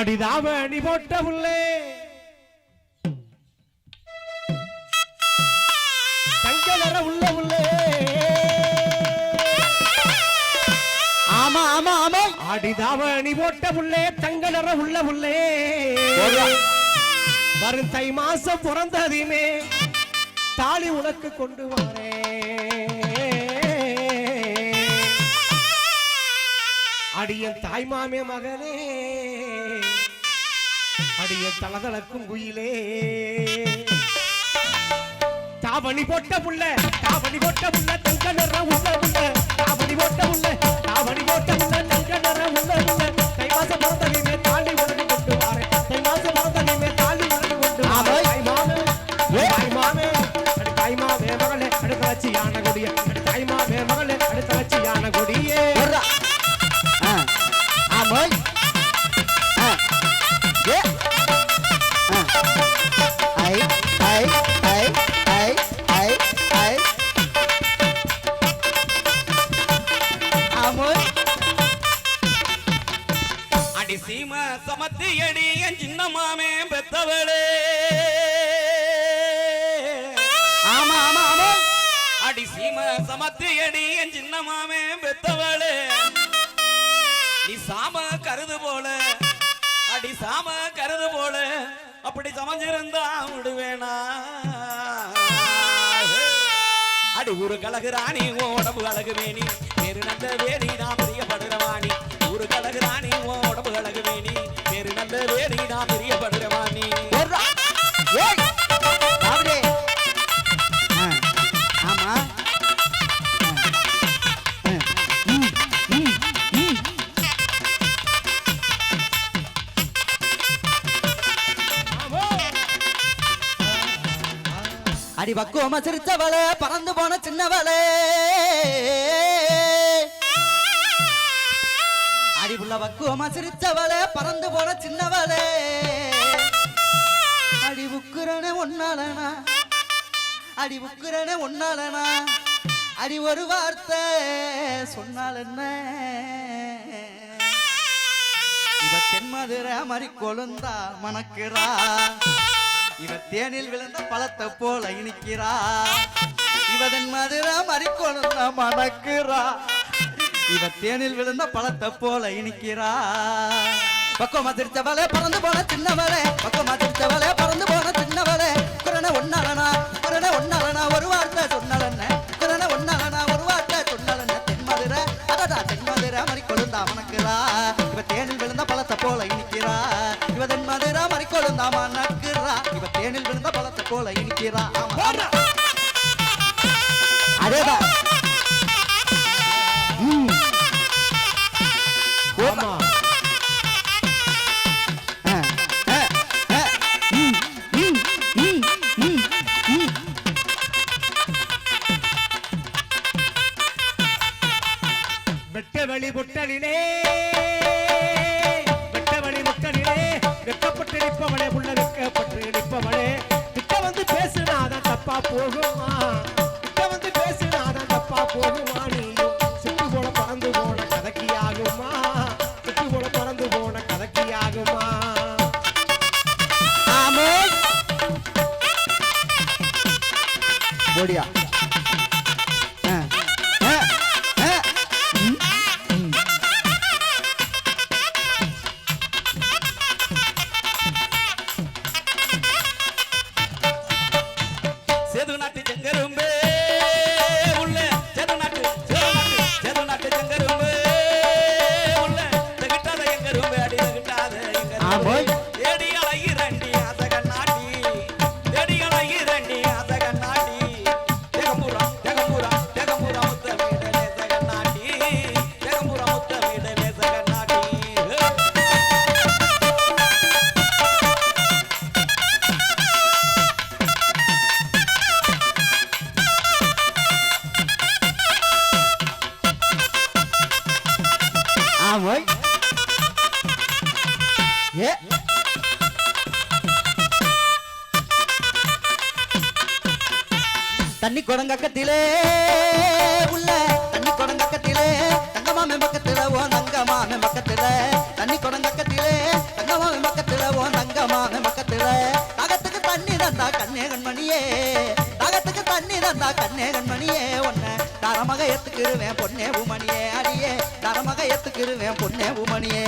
அடிதாம நீ போட்ட உள்ளே தங்க நிற உள்ள உள்ளே ஆமா ஆமா ஆமா. அடிதாம நீ போட்ட உள்ளே தங்க நிற உள்ள உள்ளே வரும் தை மாசம் பிறந்ததையுமே தாலி உனக்கு கொண்டு வரேன் அடியன் தாய்மாமே மகனே. அடியன் தளதளக்கும் குயிலே. தாவணி போட்ட புள்ள தாவணி போட்ட புள்ள தங்க நிற உள்ள உள்ள தாவணி போட்ட புள்ள தாவணி போட்ட புள்ள தங்க நிற உள்ள உள்ள தை மாசம் பிறந்ததையுமே தாலி உனக்கு கொண்டு வரேன் தை மாசம் பிறந்ததையுமே தாலி உனக்கு கொண்டு. வரேன் தாய்மாமே தாய்மாமே அடி தாய்மாமே மகளே அடுத்த வச்சு அடி சமத்தியடி என் சின்ன மாமே பெத்தவளே. ஆமா ஆமா ஆமா. அடி சீம சமத்தியடி என் சின்ன மாமே பெத்தவளே. நீ சாம கருது போல அடி சாம கருது போல அப்படி சமைஞ்சிருந்தா விடுவேனா. அடி ஒரு கலகு ராணி உன் உடம்பு கலகு வேணி பேரு நல்ல வேணி நான் பிரியப்படுற நான் பிரியப்படுற வாணி அடி பக்குவமா சிரிச்சவளே பறந்து போன சின்னவளே. உள்ள வக்குவமா சிரிச்சவளே பறந்து போன சின்னவளே. அடி உக்குறனே ஒன்னாலனா அடி உக்குறனே ஒன்னாலனா அடி ஒரு வார்த்தை சொன்னால் என்ன? இவ தென்மதுரை மறி கொழுந்தா மணக்கிறா. இவ தேனில் விழுந்த பழத்தை போல இனிக்கிறா. இவதன் மதுரை மறி கொழுந்தா மணக்கிறா. இவ தேனில் விழுந்த பழத்தை போல இனிக்கிறா. பக்கம் அதிர்ச்சவளே பறந்து போன சின்னவளே பக்கம் அதிர்ச்சவளே பறந்து போன சின்னவளே. குரண ஒன்னாலனா குரண ஒன்னாலனா ஒரு வார்த்தை சொன்னலன்ன. குரண ஒன்னாலனா ஒரு வார்த்தை சொன்னலன்ன. தென்மதுரை அதடா தென்மதுரை மறி கொழுந்தா மணக்கிறா. இவ தேனில் விழுந்த பழத்தை போல இனிக்கிறா. இவ தென்மதுரை மறி கொழுந்தா மணக்கிறா. இவ தேனில் விழுந்த பழத்தை போல இனிக்கிறா. அதேதான். வெட்டவழி வெளி முட்டலிலே வெட்ட முட்டலிலே வெட்டப்பட்டு நிற்பவளே உள்ள வெட்கப்பட்டு நிற்பவளே. கிட்ட வந்து பேசுனாதான் தப்பா போகுமா? கிட்ட வந்து பேசுனாதான் தப்பா போகுமா? கொடங்கக்கத்திலே உள்ள தண்ணி கொடங்கக்கத்திலே தங்கமாமி பக்கத்துல ஓ தங்கமாமி பக்கத்துல. தண்ணி கொடங்கக்கத்திலே தங்கமாமி பக்கத்துல ஓ தங்கமாமி பக்கத்துல. தகத்துக்கு தண்ணி தந்தா கண்ணே கண்மணியே தகத்துக்கு தண்ணி தந்தா கண்ணே கண்மணியே. ஒன்ன தரமக எத்துக்கிருவேன் பொன்னே உமணியே அடியே தரமக ஏத்துக்கிருவேன் பொன்னே உமணியே.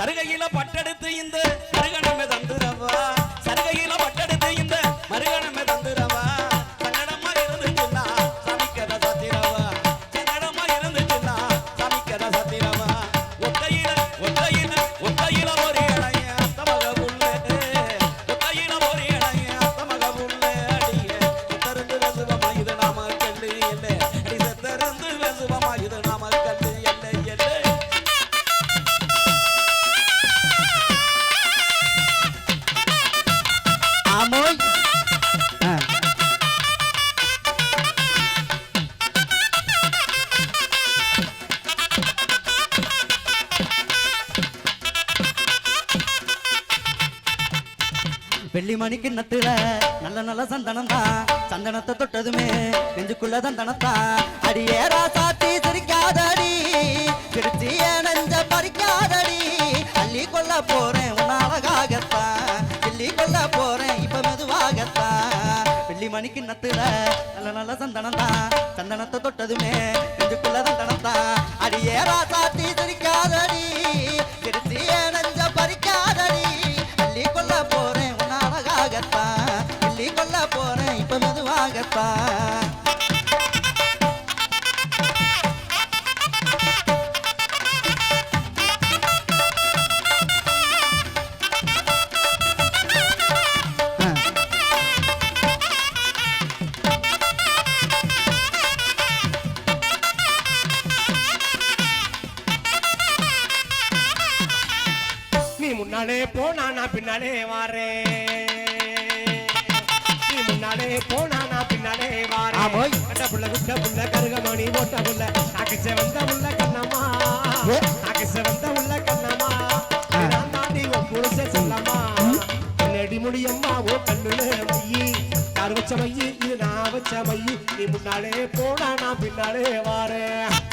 சருகையில பட்டெடுத்து இந்த சருகனமே தந்துடவா சருகையில பட்ட மணி கிண்ணத்துல நல்ல நல்ல சந்தனம் தான் சந்தனத்தை தொட்டதுமே நெஞ்சுக்குள்ள சந்தனத்தான் அடியேரா சாத்தி சிரிக்காதடி சிரிச்சி நெஞ்ச பறிக்காதடி. அள்ளி கொள்ள போறேன் உன் அழகாகத்தான் கிள்ளி கொள்ள போறேன் இப்ப மெதுவாகத்தான் வெள்ளி மணி கிண்ணத்துல நல்ல நல்ல சந்தனம் தான் சந்தனத்தை தொட்டதுமே நெஞ்சுக்குள்ள சந்தனம் தான் அடியேரா சாத்தி ஓட்ட புள்ள நாக்கு செவந்த உள்ள கண்ணம்மா. நாக்கு செவந்த உள்ள கண்ணம்மா. நான் தாண்டி உன் புருஷ சொல்லம்மா. நெடி முடியம்மா ஓ கண்ணுல மையி. யார் வச்ச மையி? இது நான் வச்ச மையி. நீ முன்னாலே போனா நான் பின்னாலே வாரேன்.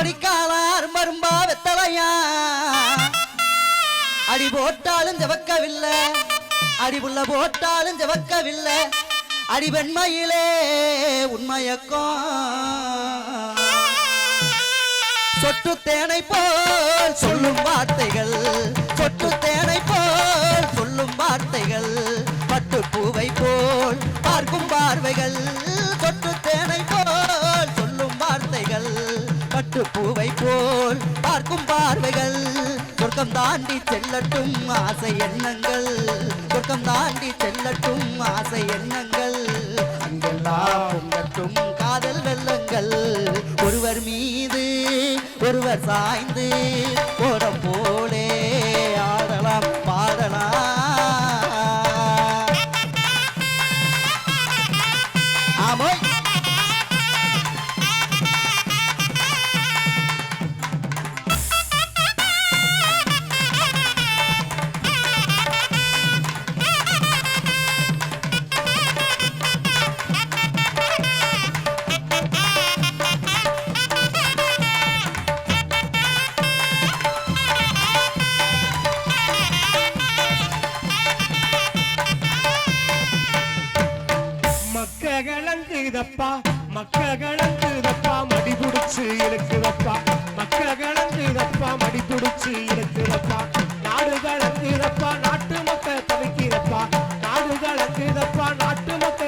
ஆத்தோரம் மரும்பா வெத்தலையா? அடி போட்டாலும் ஜவக்கவில்லை. அடிபுள்ள போட்டாலும் ஜவக்கவில்லை. அடி வெண்மையிலே உண்மையக்கம் சொட்டு தேனை போல் சொல்லும் வார்த்தைகள் சொட்டு தேனை போல் சொல்லும் வார்த்தைகள் பட்டு பூவை போல் பார்க்கும் பார்வைகள். போல் பட்டு பூவை போல் பார்க்கும் பார்வைகள். சொர்க்கம் தாண்டி செல்லட்டும் ஆசை எண்ணங்கள். சொர்க்கம் தாண்டி செல்லட்டும் ஆசை எண்ணங்கள். அங்கெல்லாம் பொங்கட்டும் காதல் வெள்ளங்கள். ஒருவர் மீது ஒருவர் சாய்ந்து கலங்குதப்பா மக்க கலந்துதப்பா மடி புடிச்சு இழுக்குதப்பா. மக்க கலந்துதப்பா மடி புடிச்சு இழுக்குதப்பா. நாடு கலந்துதப்பா நாட்டு மக்க தவிக்கிறப்பா. நாடு கலந்துதப்பா நாட்டு மக்க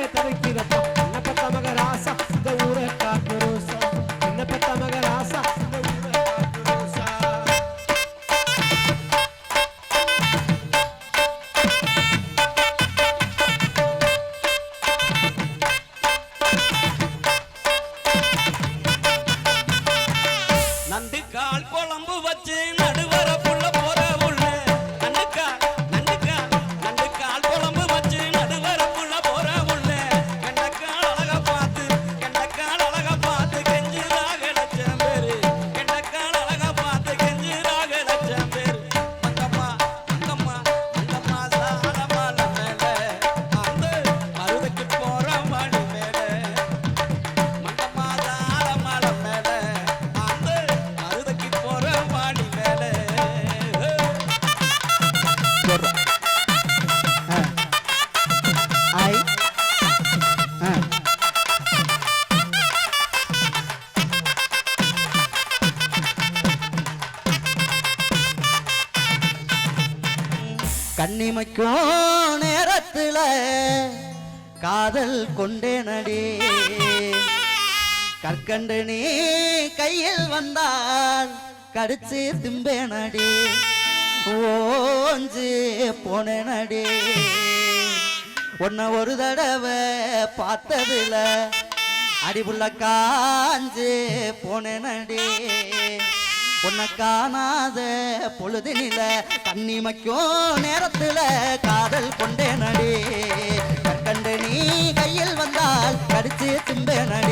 குழம்பு வச்சு நடுவர புள்ள போற. கண்ணிமைக்கும் நேரத்துல காதல் கொண்டேனடி. கற்கண்டு நீ கையில் வந்தால் கடிச்சு திம்பேனடி. ஓஞ்சு போனேனடி. உன்னை ஒரு தடவை பார்த்ததுல அடிபுள்ள காஞ்சு போனேனடி. உன்னை காணாத பொழுதினில கண்ணிமைக்கும் நேரத்துல காதல் கொண்டேனடி. கண்டு நீ கையில் வந்தால் கடிச்சு திம்பே நடி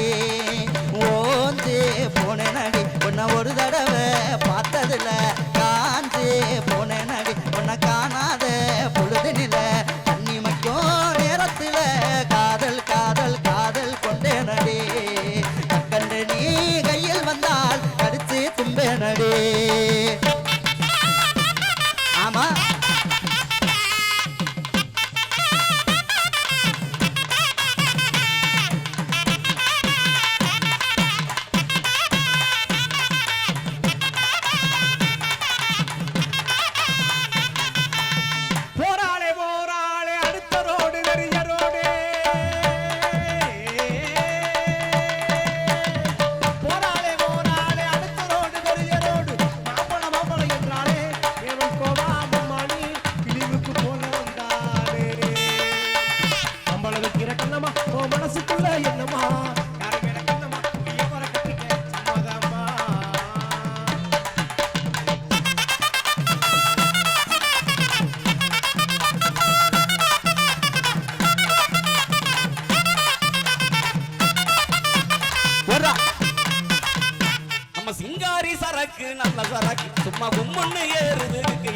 சும்மா கும்முன்னு ஏறுது எனக்கு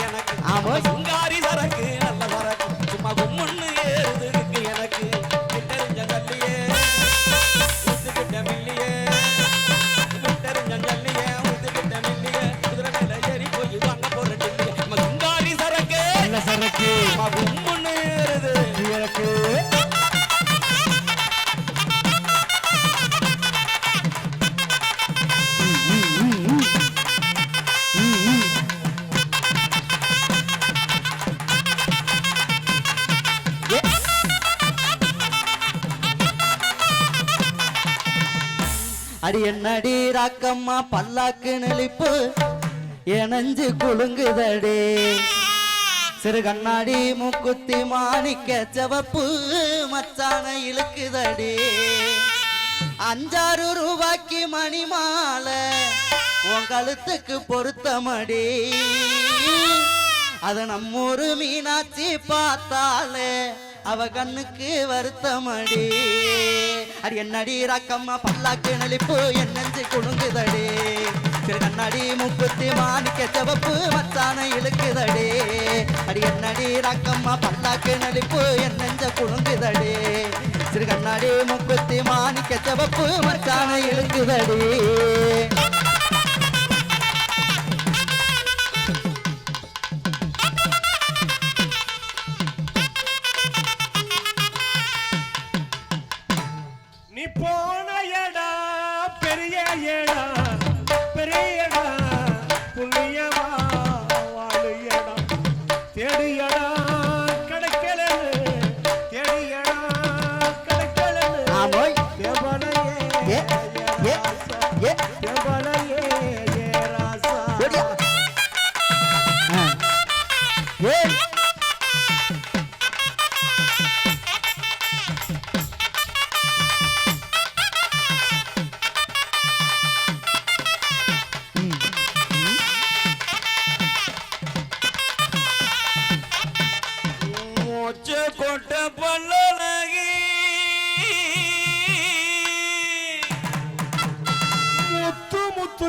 சிங்காரி சரக்கு நல்ல சரக்கு. அடி என்னடி ராக்கம்மா பல்லாக்கு நெளிப்பு? எனஞ்சு குலுங்குதடி. சிறு கண்ணாடி மூக்குத்தி மாணிக்க செவப்பு மச்சான இழுக்குதடி. அஞ்சாறு ரூபாய்க்கு மணி மாலை உன் கழுத்துக்கு பொருத்தமடி. அத நம்மூரு மீனாட்சி பார்த்தாலே அவ கண்ணுக்கு வருத்தமடி. அடி என்னடி ரக்கம்மா பல்லாக்கு நெளிப்பு என் நெஞ்சு குலுங்குதடி. திரு கண்ணாடி முக்குத்தி மாணிக்க செவப்பு மச்சான இழுக்குதடி. அடி என்னடி ரக்கம்மா பல்லாக்கு நெளிப்பு என் நெஞ்ச குலுங்குதடி. திரு கண்ணாடி முக்குத்தி மாணிக்க செவப்பு மச்சான இழுக்குதடி. தேடி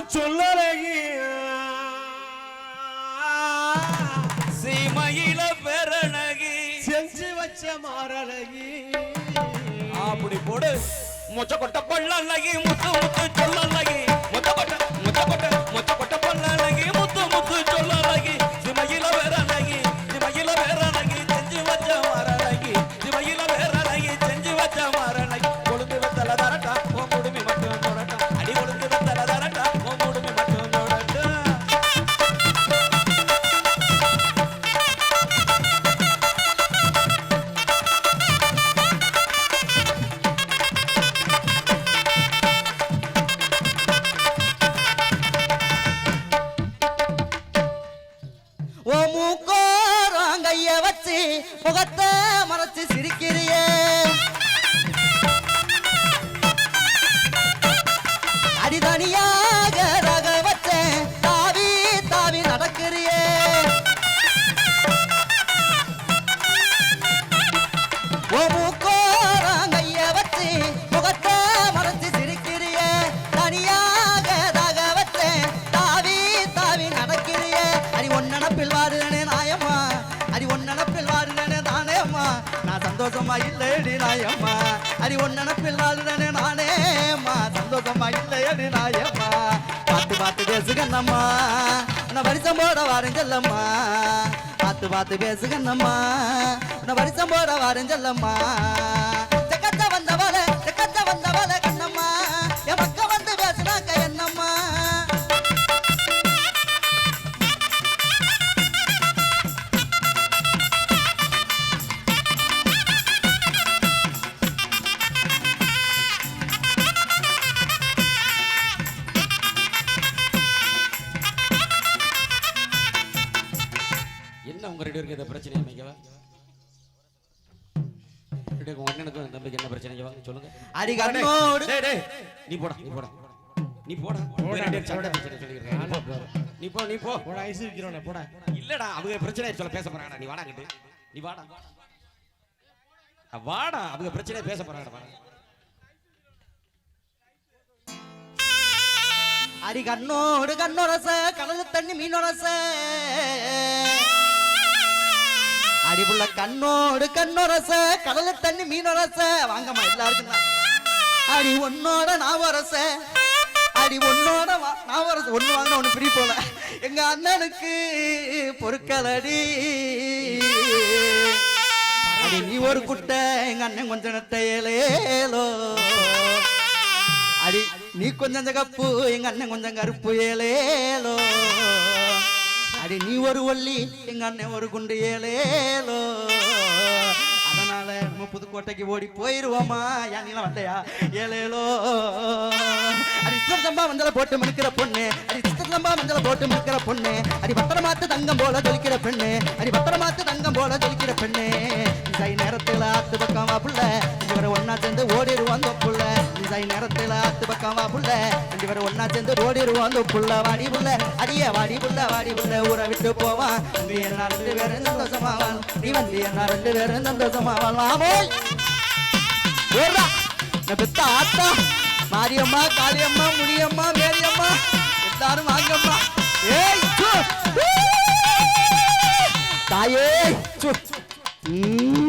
முத்து சொல்லலகி சீமையில பெறனகி செஞ்சு வச்ச மாறலகி. அப்படி போடு. மொச்ச கொட்ட பல்லழகி முத்து முத்து சொல்லழகி மொச்ச கொட்ட மொச்ச கொட்ட. அடி ஒன்னடப்பில் நாயம்மா. அடி ஒன்னடப்பில் வாடுனே நானேம்மா. நான் சந்தோஷமா இல்லையடி நாயம்மா. அடி ஒன்னடப்பில் வாடுனே நானேம்மா. சந்தோஷமா இல்லையடி நாயம்மா. பார்த்து பார்த்து பேசுகண்ணம்மா. நான் வரிசம் போட வாரம் பார்த்து பார்த்து பேசுகண்ணம்மா. நான் வரிசம் போட வாரம் செல்லம்மா. செக்கத்த வந்தவள செக்கத்த வந்தவள என்ன உங்க ரெண்டு பேருக்கு இந்த பிரச்சனை அமைக்கவா தம்பிக்கு என்ன பிரச்சனை வாங்க சொல்லுங்க. அடி கண்ணோடு. டேய், டேய், நீ போடா நீ போடா. நீ போடா. உங்க ரெண்டு பேரும் சண்டை பிரச்சனை சொல்லிக்கிறேன் நீ போ நீ போ போட ஐஸ் விற்கிறோம் போட. இல்லடா அவங்க பிரச்சனை சொல்ல பேச போறாங்கடா. நீ வாடா கிட்டு நீ வாடா. அ, வாடா அவங்க பிரச்சனை பேச போறாங்கடா வாடா. அடி கண்ணோடு கண்ணொரச கடலு தண்ணி மீனொரச. அடி கண்ணோடு கண்ணொரச கடல தண்ணி மீனொரச. வாங்கம்மா எல்லாருக்கும் அடி உன்னோட நான் வரச அடி உன்னோட வா- நான் வரச ஒண்ணு வாங்கின ஒண்ணு பிரி போல. எங்க அண்ணனுக்கு பொறுக்கலடி அடி. நீ ஒரு குட்டை எங்க அண்ணன் கொஞ்சம் நெட்டையலேலோ அடி நீ கொஞ்சம் கப்பு எங்க அண்ணன் கொஞ்சம் கருப்பு ஏலேலோ அடி நீ ஒரு ஒல்லி எங்க அண்ணன் ஒரு குண்டு ஏலேலோ அதனால நம்ம புதுக்கோட்டைக்கு ஓடி போயிருவோமா? ஏன் நீலாம் வரலையா? ஏலேலோ அடி சித்தம்பா சம்பா வந்தால போட்டு மணிக்கிற பொண்ணு. அடி சித்தம்பா சந்தனம்பா போட்டு முக்கிற பொண்ணு. அடி பத்திரமாத்து தங்கம் போல ஜொலிக்கிற பெண்ணு. அடி பத்திரமாத்து தங்கம் போல ஜொலிக்கிற பெண்ணு. இசை நேரத்தில் ஆத்து பக்கம் வா புள்ள. இவரை ஒன்னா சேர்ந்து ஓடிடுவாங்க புள்ள. இசை நேரத்துல ஆத்து பக்கம் வா புள்ள இவரை ஒன்னா சேர்ந்து ஓடிடுவான் புள்ள வாடி புள்ள. அடிய வாடி புள்ள வாடி புள்ள ஊரை விட்டு போவான். நீ என்ன ரெண்டு பேரும் சந்தோஷமாவான். நீ வந்து என்ன ரெண்டு பேரும் சந்தோஷமாவான். வாமோய் பெத்த ஆத்தா. மாரியம்மா காளியம்மா முனியம்மா மேரியம்மா எல்லாரும் வாங்கம்மா. ஏய் சு. தாயே சு. ம்.